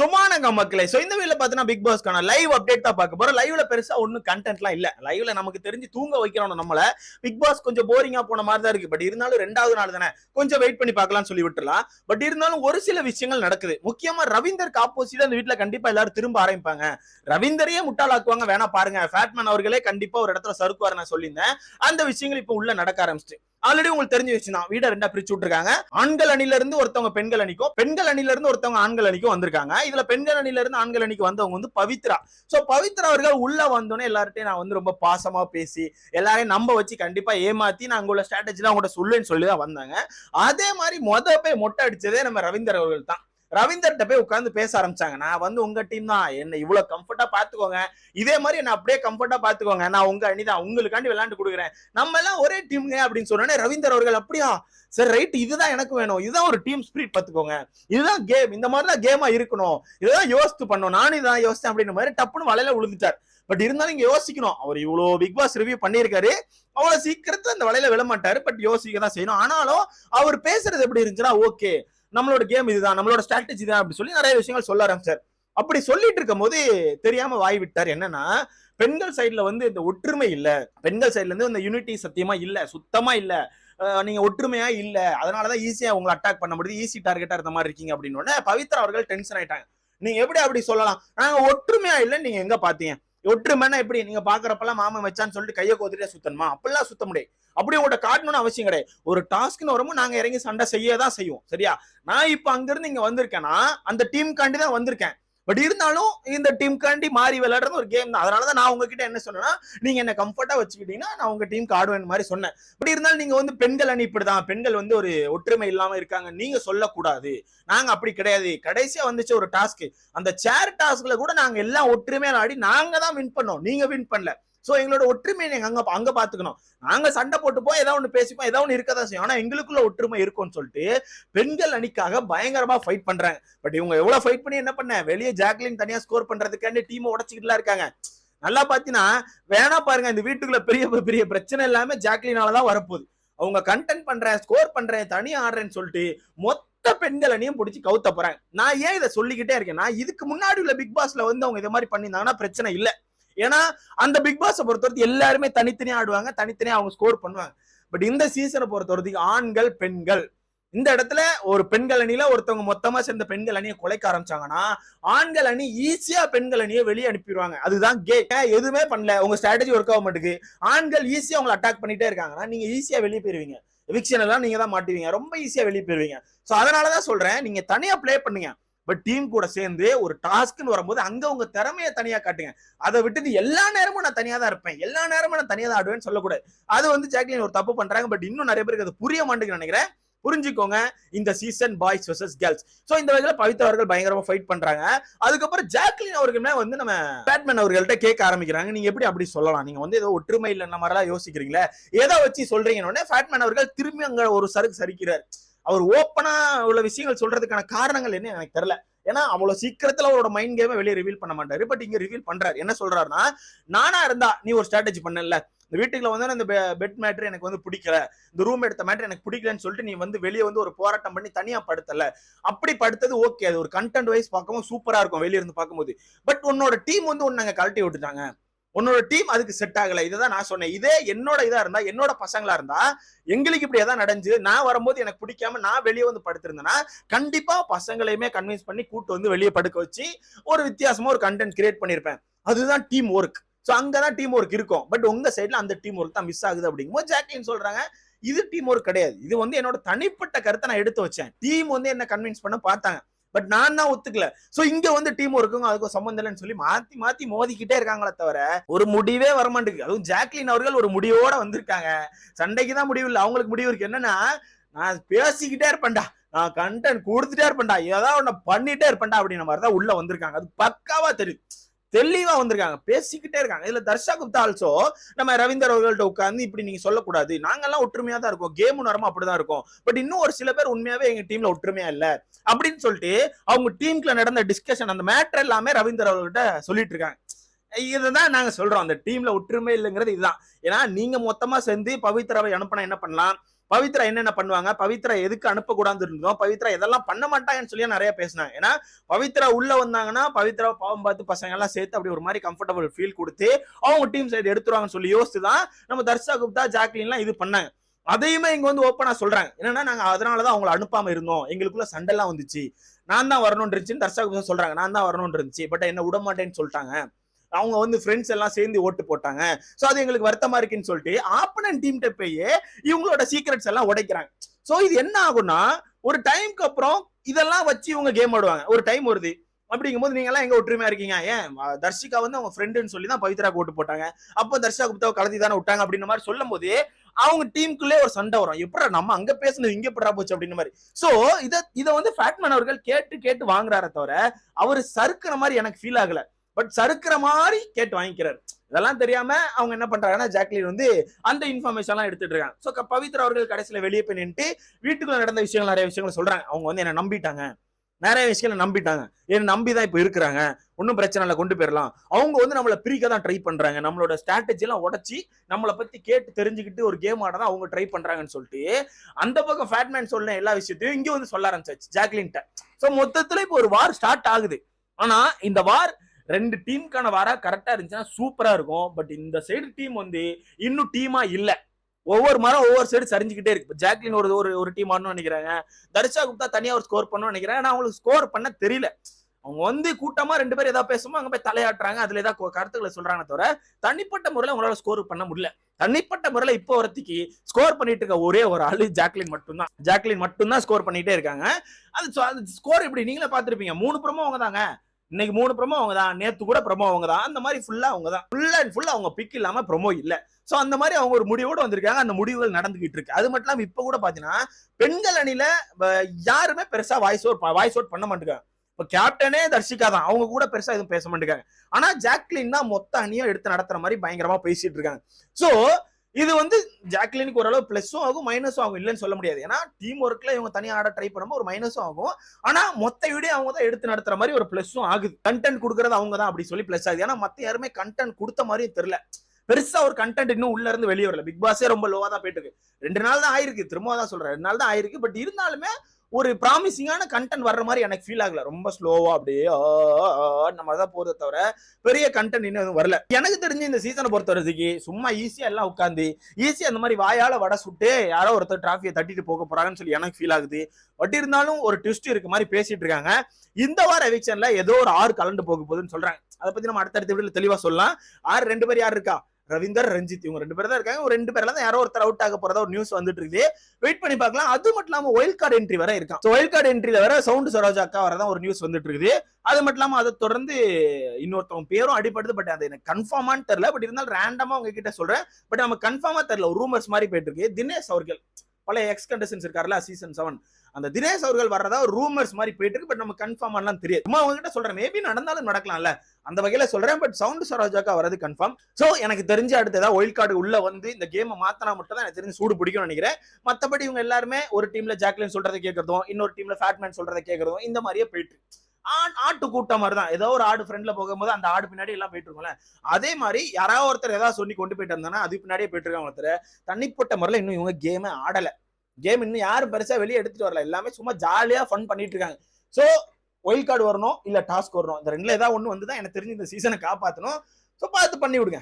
சுமானங்க மக்களே ஸோ இந்த வீடியோ பார்த்தீங்கன்னா பிக் பாஸ்க்கான லைவ் அப்டேட் தான் பார்க்க போறோம். லைவ்ல பெருசா ஒன்றும் கண்டென்ட்லாம் இல்லை. லைவ்ல நமக்கு தெரிஞ்சு தூங்க வைக்கிறோம் நம்மள. பிக் பாஸ் கொஞ்சம் போரிங்கா போன மாதிரி தான் இருக்கு. பட் இருந்தாலும் ரெண்டாவது நாள் தானே. கொஞ்சம் வெயிட் பண்ணி பார்க்கலாம்னு சொல்லி விட்டுலாம் பட் இருந்தாலும் ஒரு சில விஷயங்கள் நடக்குது. முக்கியமா ரவீந்தருக்கு ஆப்போசிட் அந்த வீட்டில் கண்டிப்பா எல்லாரும் திரும்ப ஆரம்பிப்பாங்க. ரவீந்தரையே முட்டாளாக்குவாங்க. வேணா பாருங்க. ஃபேட்மேன் அவர்களே கண்டிப்பா ஒரு இடத்துல சறுக்குவார் நான் சொல்லியிருந்தேன். அந்த விஷயங்கள் இப்போ உள்ள நடக்க ஆரம்பிச்சிட்டு. ஆல்ரெடி உங்களுக்கு தெரிஞ்சு வச்சு நான் வீடை ரெண்டா பிரிச்சு விட்டுருக்காங்க. ஆண்கள் அணில இருந்து ஒருத்தவங்க பெண்கள் அணிக்கும் பெண்கள் அணில இருந்து ஒருத்தவங்க ஆண்கள் அணிக்கும் வந்திருக்காங்க. இதுல பெண்கள் அணில இருந்து ஆண்கள் அணிக்கு வந்தவங்க வந்து பவித்ரா. சோ பவித்ரா அவர்கள் உள்ள வந்தோடனே எல்லார்ட்டையும் நான் வந்து ரொம்ப பாசமா பேசி எல்லாரையும் நம்ப வச்சு கண்டிப்பா ஏமாத்தி நான் உங்களோட ஸ்ட்ராட்டஜி தான் அவங்கள்ட்ட சொல்லுவேன்னு சொல்லி தான் வந்தாங்க. அதே மாதிரி மொத போய் மொட்டை அடிச்சதே நம்ம ரவீந்தர் அவர்கள் தான். ரவீந்தர்கிட்ட போய் உட்காந்து பேச ஆரம்பிச்சாங்க. நான் வந்து உங்க டீம் தான். என்ன இவ்வளவு கம்ஃபர்ட்டா பாத்துக்கோங்க இதே மாதிரி என்ன அப்படியே கம்ஃபர்ட்டா பாத்துக்கோங்க நான் உங்க அணி தான் உங்களுக்காண்டி விளையாண்டு கொடுக்குறேன். நம்ம எல்லாம் ஒரே டீம்ங்க அப்படின்னு சொன்னோன்னே ரவீந்தர் அவர்கள் அப்படியா? சரி ரைட் இதுதான் எனக்கு வேணும். இதுதான் ஒரு டீம் ஸ்பிரிட் பாத்துக்கோங்க இதுதான் கேம் இந்த மாதிரி தான் கேமா இருக்கணும். இதுதான் யோசித்து பண்ணணும். நானும் இதான் யோசித்தேன். அப்படின்ற மாதிரி டப்புன்னு வலையில விழுந்துட்டார் பட் இருந்தாலும் இங்க யோசிக்கணும். அவர் இவ்வளோ பிக் பாஸ் ரிவ்யூ பண்ணியிருக்காரு. அவ்வளவு சீக்கிரத்துல அந்த வலையில விழமாட்டாரு பட் யோசிக்க தான் செய்யணும். ஆனாலும் அவர் பேசுறது எப்படி இருந்துச்சுன்னா ஓகே நம்மளோட கேம் இதுதான் நம்மளோட ஸ்ட்ராட்டஜி தான் அப்படி சொல்லி நிறைய விஷயங்கள் சொல்ல ஆரம்பிச்சார். அப்படி சொல்லிட்டு இருக்கும் போது தெரியாம வாய் விட்டார். என்னன்னா பெண்கள் சைட்ல வந்து இந்த ஒற்றுமை இல்ல. பெண்கள் சைட்ல இருந்து இந்த யூனிட்டி சத்தியமா இல்ல சுத்தமா இல்ல. நீங்க ஒற்றுமையா இல்ல. அதனாலதான் ஈஸியா உங்களை அட்டாக் பண்ண முடியுது ஈஸி டார்கெட்டா இருந்த மாதிரி இருக்கீங்க அப்படின்னு உடனே பவித்ரா அவர்கள் டென்ஷன் ஆயிட்டாங்க. நீங்க எப்படி அப்படி சொல்லலாம்? நாங்க ஒற்றுமையா இல்லைன்னு நீங்க எங்க பாத்தீங்க ஒற்றுமைன்னா எப்படி? நீங்க பாக்குறப்பெல்லாம் மாமன் வச்சான்னு சொல்லிட்டு கையை கோத்துட்டே சுத்தணுமா? அப்படிலாம் சுத்த முடியாது. அப்படி உங்கள்ட்ட காட்டணும்னு அவசியம் கிடையாது. ஒரு டாஸ்க்னு வரும்போது நாங்க இறங்கி சண்டை செய்ய தான் செய்வோம். சரியா? நான் இப்ப அங்க இருந்து இங்க வந்திருக்கேன்னா அந்த டீம் காண்டி தான் வந்திருக்கேன். பட் இருந்தாலும் இந்த டீம் காண்டி மாறி விளையாடுறது ஒரு கேம் தான். அதனாலதான் நான் உங்ககிட்ட என்ன சொன்னேன்னா நீங்க என்ன கம்ஃபர்ட்டா வச்சுக்கிட்டீங்கன்னா நான் உங்க டீமுக்கு ஆடுவேன் மாதிரி சொன்னேன். பட் இருந்தாலும் நீங்க வந்து பெண்கள் அணி இப்படிதான். பெண்கள் வந்து ஒரு ஒற்றுமை இல்லாம இருக்காங்க. நீங்க சொல்லக்கூடாது. நாங்க அப்படி கிடையாது. கடைசியா வந்துச்சு ஒரு டாஸ்க் அந்த சேர் டாஸ்க்ல கூட நாங்க எல்லாம் ஒற்றுமையா ஆடி நாங்க தான் வின் பண்ணோம். நீங்க வின் பண்ணல. ஸோ எங்களோட ஒற்றுமையை நீங்க அங்க அங்க பாத்துக்கணும். நாங்க சண்டை போட்டுப்போம் ஏதாவது ஒன்று பேசிப்போம் ஏதாவது இருக்க தான் செய்யும். ஆனா எங்களுக்குள்ள ஒற்றுமை இருக்கும்னு சொல்லிட்டு பெண்கள் அணிக்காக பயங்கரமா ஃபைட் பண்றாங்க. பட் இவங்க எவ்வளவு ஃபைட் பண்ணி என்ன பண்ண? வெளியே ஜாக்லின் தனியா ஸ்கோர் பண்றதுக்காண்டி டீம் உடச்சிக்கிட்டுலாம் இருக்காங்க. நல்லா பாத்தீங்கன்னா வேணா பாருங்க இந்த வீட்டுக்குள்ள பெரிய பெரிய பிரச்சனை எல்லாமே ஜாக்லினாலதான் வரப்போகுது. அவங்க கண்டென்ட் பண்றேன் ஸ்கோர் பண்றேன் தனியா ஆடுறேன்னு சொல்லிட்டு மொத்த பெண்கள் அணியும் பிடிச்சி கவுத்த போறாங்க. நான் ஏன் இதை சொல்லிக்கிட்டே இருக்கேன் நான் இதுக்கு முன்னாடி உள்ள பிக் பாஸ்ல வந்து அவங்க இதை மாதிரி பண்ணியிருந்தாங்கன்னா பிரச்சனை இல்லை. ஏன்னா அந்த பிக் பாஸை பொறுத்தவரைக்கும் எல்லாருமே தனித்தனியா ஆடுவாங்க தனித்தனியா அவங்க ஸ்கோர் பண்ணுவாங்க. பட் இந்த சீசனை பொறுத்தவரைக்கும் ஆண்கள் பெண்கள். இந்த இடத்துல ஒரு பெண்கள் அணியில ஒருத்தவங்க மொத்தமா சேர்ந்த பெண்கள் அணியை குலைக்க ஆரம்பிச்சாங்கன்னா ஆண்கள் அணி ஈஸியா பெண்கள் அணியை வெளியே அனுப்பிடுவாங்க. அதுதான் கே எதுவுமே பண்ணல. உங்க ஸ்ட்ராட்டஜி ஒர்க் ஆக மாட்டேங்குது. ஆண்கள் ஈஸியா உங்களை அட்டாக் பண்ணிட்டே இருக்காங்கன்னா நீங்க ஈஸியா வெளியே போயிருவீங்க. எவிக்ஷன் எல்லாம் நீங்க தான் மாட்டுவீங்க. ரொம்ப ஈஸியா வெளியே போயிருவீங்க. சோ அதனாலதான் சொல்றேன். நீங்க தனியா பிளே பண்ணுங்க. பட் டீம் கூட சேர்ந்து ஒரு டாஸ்க்னு வரும்போது அங்க உங்க திறமையை தனியா காட்டுங்க. அதை விட்டுட்டு எல்லா நேரமும் நான் தனியா தான் இருப்பேன். எல்லா நேரமும் நான் தனியா தான் ஆடுவேன்னு சொல்லக்கூடாது. அது வந்து ஜாக்லின் ஒரு தப்பு பண்றாங்க. பட் இன்னும் நிறைய பேருக்கு அது புரிய மாட்டேங்குன்னு நினைக்கிறேன். புரிஞ்சுக்கோங்க. இந்த season boys versus girls so இந்த வகையில் பவித்ரா அவர்கள் பயங்கரமா ஃபைட் பண்றாங்க. அதுக்கப்புறம் ஜாக்லின் அவர்களுமே வந்து நம்ம பேட்மேன் அவர்கள்ட்ட கேட்க ஆரம்பிக்கிறாங்க. நீங்க எப்படி அப்படி சொல்லலாம்? நீங்க வந்து ஏதோ ஒற்றுமை இல்லைன்ன மாதிரிலாம் யோசிக்கிறீங்களே? ஏதோ வச்சு சொல்றீங்கன்னு ஃபேட்மேன் அவர்கள் திரும்பி அங்க ஒரு சருக்கு சரிக்கிறார். அவர் ஓப்பனா உள்ள விஷயங்கள் சொல்றதுக்கான காரணங்கள் என்ன எனக்கு தெரியல. ஏன்னா அவ்வளவு சீக்கிரத்துல அவரோட மைண்ட் கேமை வெளியே ரிவீல் பண்ண மாட்டாரு. பட் இங்க ரிவீல் பண்றாரு. என்ன சொல்றாருன்னா நானா இருந்தா நீ ஒரு ஸ்ட்ராட்டஜி பண்ணல. இந்த வீட்டுக்குள்ள வந்து இந்த பெட் மேட்ரு எனக்கு வந்து பிடிக்கல. இந்த ரூம் எடுத்த மேட்ரு எனக்கு பிடிக்கலன்னு சொல்லிட்டு நீ வந்து வெளியே வந்து ஒரு போராட்டம் பண்ணி தனியா படுத்தல. அப்படி படுத்தது ஓகே அது ஒரு கண்டென்ட் வைஸ் பார்க்கவும் சூப்பரா இருக்கும் வெளியே இருந்து பார்க்கும்போது. பட் உன்னோட டீம் வந்து ஒன்னு நாங்க கழட்டி விட்டுட்டாங்க. உன்னோட டீம் அதுக்கு செட் ஆகல. இதுதான் நான் சொன்னேன். இதே என்னோட இதா இருந்தா என்னோட பசங்களா இருந்தா எங்களுக்கு இப்படி எதாவது நடந்து நான் வரும்போது எனக்கு பிடிக்காம நான் வெளியே வந்து படுத்திருந்தேன்னா கண்டிப்பா பசங்களையுமே கன்வின்ஸ் பண்ணி கூட்டு வந்து வெளியே படுக்க வச்சு ஒரு வித்தியாசமா ஒரு கண்டென்ட் கிரியேட் பண்ணியிருப்பேன். அதுதான் டீம் ஒர்க் ஸோ அங்கதான் டீம் ஒர்க் இருக்கும். பட் உங்க சைட்ல அந்த டீம் ஒர்க் தான் மிஸ் ஆகுது அப்படிங்கும்போது ஜாக்லின் சொல்றாங்க இது டீம் ஒர்க் கிடையாது. இது வந்து என்னோட தனிப்பட்ட கருத்தை நான் எடுத்து வச்சேன். டீம் வந்து என்ன கன்வின்ஸ் பண்ண பார்த்தாங்க. பட் நான் தான் ஒத்துக்கல. சோ இங்க வந்து டீம் ஒர்க்கும் அதுக்கும் சம்மந்தம் இல்லைன்னு சொல்லி மாத்தி மாத்தி மோதிக்கிட்டே இருக்காங்களே தவிர ஒரு முடிவே வரமாட்டேங்குது. அதுவும் ஜாக்லின் அவர்கள் ஒரு முடிவோட வந்திருக்காங்க. சண்டைக்கு தான் முடிவு இல்லை. அவங்களுக்கு முடிவு இருக்கு. என்னன்னா நான் பேசிக்கிட்டே இருப்பேன்டா. நான் கண்டென்ட் கொடுத்துட்டே இருப்பேன்டா. ஏதாவது ஒண்ணு பண்ணிட்டே இருப்பேன்டா அப்படின்ற மாதிரி தான் உள்ள வந்திருக்காங்க. அது பக்காவா தெரியும் தெளிவா வந்திருக்காங்க. பேசிக்கிட்டே இருக்காங்க. இதுல தர்ஷா குப்தா ஆல்சோ நம்ம ரவீந்தர் அவர்கள்ட்ட உட்கார்ந்து இப்படி நீங்க சொல்லக்கூடாது. நாங்கெல்லாம் ஒற்றுமையா தான் இருக்கோம். கேம் நேரமா அப்படிதான் இருக்கும். பட் இன்னும் ஒரு சில பேர் உண்மையாவே எங்க டீம்ல ஒற்றுமையா இல்ல. அப்படின்னு சொல்லிட்டு அவங்க டீம்ல நடந்த டிஸ்கஷன் அந்த மேட்டர் எல்லாமே ரவீந்தர் அவர்கிட்ட சொல்லிட்டு இருக்காங்க இதுதான் நாங்க சொல்றோம். அந்த டீம்ல ஒற்றுமை இல்லைங்கிறது இதுதான். ஏன்னா நீங்க மொத்தமா சேர்ந்து பவித்ராவை அனுப்பினா என்ன பண்ணலாம்? பவித்ரா என்னென்ன பண்ணுவாங்க? பவித்ரா எதுக்கு அனுப்பக்கூடாது இருந்தோம். பவித்ரா இதெல்லாம் பண்ண மாட்டாங்கன்னு சொல்லி நிறைய பேசினாங்க. ஏன்னா பவித்ரா உள்ள வந்தாங்கன்னா பவித்ரா பாவம் பார்த்து பசங்க எல்லாம் சேர்த்து அப்படி ஒரு மாதிரி கம்ஃபர்டபுள் ஃபீல் கொடுத்து அவங்க டீம் சைடு எடுத்துருவாங்கன்னு சொல்லி யோசிச்சு தான் நம்ம தர்ஷா குப்தா ஜாக்லின்லாம் இது பண்ணாங்க. அதையுமே இங்க வந்து ஓப்பனா சொல்றாங்க. என்னன்னா நாங்க அதனாலதான் அவங்களை அனுப்பாம இருந்தோம். எங்களுக்குள்ள சண்டைலாம் வந்துச்சு. நான் தான் வரணும்னு இருந்துச்சுன்னு தர்ஷா சொல்றாங்க. நான் தான் வரணும்னு இருந்துச்சு பட் என்ன விட மாட்டேன்னு சொல்லிட்டாங்க. அவங்க வந்து ஃப்ரெண்ட்ஸ் எல்லாம் சேர்ந்து ஓட்டு போட்டாங்க. ஸோ அது எங்களுக்கு வருத்தமா இருக்குன்னு சொல்லிட்டு ஆப்பனன் டீம் போய் இவங்களோட சீக்ரெட்ஸ் எல்லாம் உடைக்கிறாங்க. ஸோ இது என்ன ஆகும்னா ஒரு டைம்க்கு அப்புறம் இதெல்லாம் வச்சு இவங்க கேம் ஆடுவாங்க. ஒரு டைம் வருது. அப்படிங்கும்போது நீங்க எல்லாம் எங்க ஒற்றுமையா இருக்கீங்க? ஏன்? தர்ஷிகா வந்து அவங்க ஃப்ரெண்டுன்னு சொல்லி தான் பவித்ரா ஓட்டு போட்டாங்க. அப்போ தர்ஷா குப்தாவை கலத்தி தானே விட்டாங்க அப்படின்ற மாதிரி சொல்லும் போது அவங்க டீமுக்குள்ளே ஒரு சண்டை வரும். எப்படா நம்ம அங்க பேசணும் இங்க எப்படா போச்சு அப்படின்னு மாதிரி. சோ இத இத வந்து ஃபேட்மேன் அவர்கள் கேட்டு கேட்டு வாங்குறார தவிர அவர் சறுக்குற மாதிரி எனக்கு ஃபீல் ஆகல. பட் சறுக்குற மாதிரி கேட்டு வாங்கிக்கிறார். இதெல்லாம் தெரியாம அவங்க என்ன பண்றாங்கன்னா ஜாக்லின் வந்து அந்த இன்ஃபர்மேஷன் எல்லாம் எடுத்துட்டு இருக்காங்க. சோ பவித்ரா அவர்கள் கடைசியில வெளியே போய் நின்று வீட்டுக்குள்ள நடந்த விஷயங்கள் நிறைய விஷயங்கள் சொல்றாங்க. அவங்க வந்து என்ன நம்பிட்டாங்க. நிறைய விஷயங்களை நம்பிட்டாங்க. ஏன்னா நம்பி தான் இப்போ இருக்கிறாங்க. ஒன்றும் பிரச்சனை இல்லை கொண்டு போயிடலாம் அவங்க வந்து நம்மளை பிரிக்க தான் ட்ரை பண்ணுறாங்க நம்மளோட ஸ்ட்ராட்டஜிலாம் உடச்சி நம்மளை பற்றி கேட்டு தெரிஞ்சுக்கிட்டு ஒரு கேம் ஆட தான் அவங்க ட்ரை பண்ணுறாங்கன்னு சொல்லிட்டு அந்த பக்கம் ஃபேட்மேன் சொன்ன எல்லா விஷயத்தையும் இங்கே வந்து சொல்ல ஆரம்பிச்சாச்சு ஜாக்லின்ட்ட ஸோ மொத்தத்தில் இப்போ ஒரு வார் ஸ்டார்ட் ஆகுது. ஆனால் இந்த வார் ரெண்டு டீமுக்கான வாரா கரெக்டாக இருந்துச்சுன்னா சூப்பராக இருக்கும். பட் இந்த சைடு டீம் வந்து இன்னும் டீமாக இல்லை. ஒவ்வொரு மரம் ஒவ்வொரு சைடு சரிஞ்சுக்கிட்டே இருக்கு. ஜாக்லின் ஒரு ஒரு ஒரு டீம் ஆடணும்னு நினைக்கிறாங்க தர்ஷா குப்தா தனியா ஒரு ஸ்கோர் பண்ணணும்னு நினைக்கிறேன். ஆனா அவங்களுக்கு ஸ்கோர் பண்ண தெரியல. அவங்க வந்து கூட்டமா ரெண்டு பேரும் ஏதாவது பேசுமோ அங்க போய் தலையாட்டுறாங்க. அதுல ஏதாவது கருத்துக்களை சொல்றாங்க தவிர தனிப்பட்ட முறையில உங்களால ஸ்கோர் பண்ண முடியல. தனிப்பட்ட முறையில இப்போ வரத்துக்கு ஸ்கோர் பண்ணிட்டு இருக்க ஒரே ஒரு ஆளு ஜாக்லின் மட்டும்தான். ஜாக்லின் மட்டும்தான் ஸ்கோர் பண்ணிட்டே இருக்காங்க. அது ஸ்கோர் இப்படி நீங்களே பாத்திருப்பீங்க மூணு புறமும் அவங்க தாங்க. இன்னைக்கு மூணு ப்ரமோ அவங்க தான் நேத்து கூட ப்ரமோ அவங்க தான் அந்த மாதிரி ஃபுல்லா அவங்க தான் ஃபுல் அண்ட் ஃபுல்லா அவங்க பிக் இல்லாம ப்ரமோ இல்ல. சோ அந்த மாதிரி அவங்க ஒரு முடிவோட வந்திருக்காங்க. அந்த முடிவுகள் நடந்துகிட்டு இருக்கு. அது மட்டும் இல்லாம இப்ப கூட பாத்தீங்கன்னா பெண்கள் அணில யாருமே பெருசா வாய்ஸ் அவுட் வாய்ஸ் அவுட் பண்ண மாட்டேங்காங்க இப்ப கேப்டனே தர்ஷிகா தான். அவங்க கூட பெருசா எதுவும் பேச மாட்டேங்காங்க ஆனா ஜாக்லின் தான் மொத்த அணியும் எடுத்து நடத்துற மாதிரி பயங்கரமா பேசிட்டு இருக்காங்க. சோ இது வந்து ஜாக்லினுக்கு ஓரளவு பிளஸும் ஆகும் மைனஸும் ஆகும். இல்லைன்னு சொல்ல முடியாது. ஏன்னா டீம் ஒர்க்ல இவங்க தனியாக ஆட ட்ரை பண்ணும்போது ஒரு மைனஸும் ஆகும். ஆனா மொத்த வீடியோ அவங்க தான் எடுத்து நடத்துற மாதிரி ஒரு பிளஸும் ஆகுது. கண்டென்ட் கொடுக்கறது அவங்க தான் அப்படி சொல்லி பிளஸ் ஆகுது. ஏன்னா மத்த யாருமே கண்டென்ட் கொடுத்த மாதிரியும் தெரியல. பெருசா ஒரு கண்டென்ட் இன்னும் உள்ள இருந்து வெளியே வரல. பிக் பாஸே ரொம்ப லோவா தான் போயிட்டு இருக்கு. ரெண்டு நாள் தான் ஆயிருக்கு. திரும்ப தான் சொல்றேன். ரெண்டு நாள் தான் ஆயிருக்கு. பட் இருந்தாலுமே ஒரு ப்ராமிசிங்கான கண்டென்ட் வர்ற மாதிரி எனக்கு ஃபீல் ஆகல. ரொம்ப ஸ்லோவா அப்படியே ஆ, ஆ, நம்ம தான் போறதை தவிர பெரிய கண்டென்ட் இன்னும் எதுவும் வரல. எனக்கு தெரிஞ்சு இந்த சீசனை பொறுத்த வரைக்கும் சும்மா ஈஸியா எல்லாம் உட்காந்து ஈஸியா அந்த மாதிரி வாயால வடை சுட்டு யாரோ ஒருத்தர் டிராஃபியை தட்டிட்டு போக போறாங்கன்னு சொல்லி எனக்கு ஃபீல் ஆகுது. பட் இருந்தாலும் ஒரு ட்விஸ்ட் இருக்க மாதிரி பேசிட்டு இருக்காங்க. இந்த வார எவிக்ஷன்ல ஏதோ ஒரு ஆறு கலந்து போக போகுதுன்னு சொல்றாங்க. அதை பத்தி நம்ம அடுத்தடுத்த வீடியோல தெளிவா சொல்லலாம். ஆறு ரெண்டு பேர் யார் இருக்கா? ரவீந்தர் ரஞ்சித். இவங்க ரெண்டு பேர் தான் இருக்காங்க. ஒரு ரெண்டு பேர்ல தான் யாரோ ஒருத்தர் அவுட் ஆக போறதா ஒரு நியூஸ் வந்துட்டு இருக்குது. வெயிட் பண்ணி பார்க்கலாம். அது மட்டும் இல்லாம ஒயில் கார்டு என்ட்ரி வர இருக்கான். ஒயில் கார்டு என்ட்ரியில வர சவுண்ட் சரோஜா அக்கா வரதான் ஒரு நியூஸ் வந்துட்டு இருக்குது. அது மட்டும் இல்லாம அதை தொடர்ந்து இன்னொருத்தவங்க பேரும் அடிபடுது. பட் அது எனக்கு கன்ஃபார்மான்னு தெரியல. பட் இருந்தாலும் ரேண்டமா உங்ககிட்ட சொல்றேன். பட் நம்ம கன்ஃபார்மா தெரியல. ஒரு ரூமர்ஸ் மாதிரி போயிட்டு இருக்கு. தினேஷ் அவர்கள் பழைய எக்ஸ் கண்டஸ்டன்ஸ் இருக்காருல்ல சீசன் செவன் அந்த தினேஷ் அவர்கள் வர்றதா ஒரு ரூமர்ஸ் மாதிரி போயிட்டு இருக்கு. பட் நம்ம கன்ஃபார்ம் எல்லாம் தெரியாது. சும்மா உங்ககிட்ட சொல்றேன். மேபி நடந்தாலும் நடக்கலாம்ல. அந்த வகையில சொல்றேன் பட் சவுண்ட் சரோஜாக்கா வரது கன்ஃபார்ம் சோ எனக்கு தெரிஞ்ச அடுத்து ஏதாவது ஒயில் கார்டு உள்ள வந்து இந்த கேமை மாத்தினா மட்டும் தான் எனக்கு தெரிஞ்சு சூடு பிடிக்கும்னு நினைக்கிறேன். மத்தபடி இவங்க எல்லாருமே ஒரு டீம்ல ஜாக்லின் சொல்றதை கேட்கறதும் இன்னொரு டீம்ல ஃபேட்மேன் சொல்றதை கேட்கறதும் இந்த மாதிரியே போயிட்டு ஆ- ஆட்டு கூட்டம் மாதிரி தான் ஏதோ ஒரு ஆடு ஃப்ரெண்ட்ல போகும்போது அந்த ஆடு பின்னாடி எல்லாம் போயிட்டு இருக்கோம்ல. அதே மாதிரி யாராவது ஒருத்தர் ஏதாவது சொல்லி கொண்டு போயிட்டு இருந்தாங்கன்னா அது பின்னாடியே போயிட்டு இருக்காங்க ஒருத்தர். தனிப்பட்ட முறையில் இன்னும் இவங்க கேமே ஆடல. கேம் இன்னும் யாரும் பெருசா வெளியே எடுத்துட்டு வரல. எல்லாமே சும்மா ஜாலியா ஃபன் பண்ணிட்டு இருக்காங்க. சோ ஒயில் கார்டு வரணும் இல்ல டாஸ்க் வரணும். இந்த ரெண்டுல ஏதாவது ஒண்ணு வந்து தான் எனக்கு தெரிஞ்சு இந்த சீசனை காப்பாற்றணும் ஸோ பார்த்து பண்ணி விடுங்க